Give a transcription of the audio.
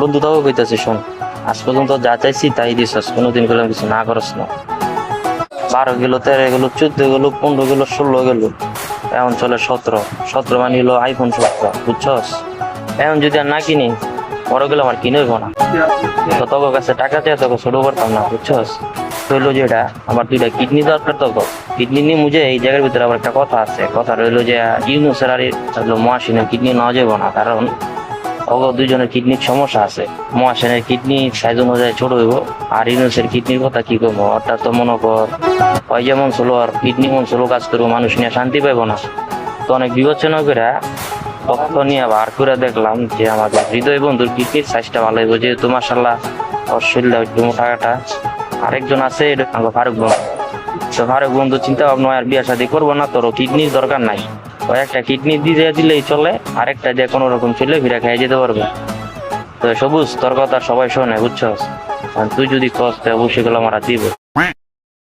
বন্ধু তাও কইতাছে, শোন, আজ পর্যন্ত যা চাইছি তাই দিছস কোনোদিন গেলাম কিছু না করস না। বারো গেল, তেরো গেল, চোদ্দ গেল, পনেরো গেল, ষোলো গেল। এখন চলে সতেরো। সতেরো মানে হলো আইফোন সতেরো, বুঝছস? এখন যদি আর না কিনি, বড় গেলে আমার কিনে হইব না। তো তোর কাছে টাকা চেয়ে তোকে ছোট করতাম না, বুঝছস? যে এটা আমার দুইটা কিডনি দরকার তো কিডনি নিয়ে মুঝে এই জায়গার ভিতরে আবার একটা কথা আছে। কথা রইল যে, ইউনুসের আর মহাসিনের কিডনি নেওয়া যাবে না। কারণ ওগো দুজনের কিডনির সমস্যা আছে। মহাসেনের কিডনি সাইজ অনুযায়ী ছোট হইব, আর ইউনুসের কিডনির কথা কি করব অর্থাৎ তো মনে কর, ওই যেমন ষোলো আর কিডনি মন ষোলো কাজ করব, মানুষ নিয়ে শান্তি পাইব না। তো অনেক বিবেচনা করে তথ্য নিয়ে বার করে দেখলাম যে আমাদের হৃদয় বন্ধুর কিডনির সাইজটা ভালো হইব, যেহেতু মাসাল্লাহ শরীরটা একটু মোটাকাটা আরেকজন আছে, এটা ফারুক বন্ধু। তো ফারুক বন্ধু চিন্তা ভাবনা আর বিয়ে শাদি করব না তোর কিডনির দরকার নাই। একটা কিডনি দিয়ে দিলেই চলে, আরেকটা দিয়ে কোনো রকম চলে ফিরে খাইয়ে যেতে পারবে। তো সবুজ, তোর কথা সবাই শোনে বুঝছ আর তুই যদি তো অবশ্যই গুলো মারা দিব।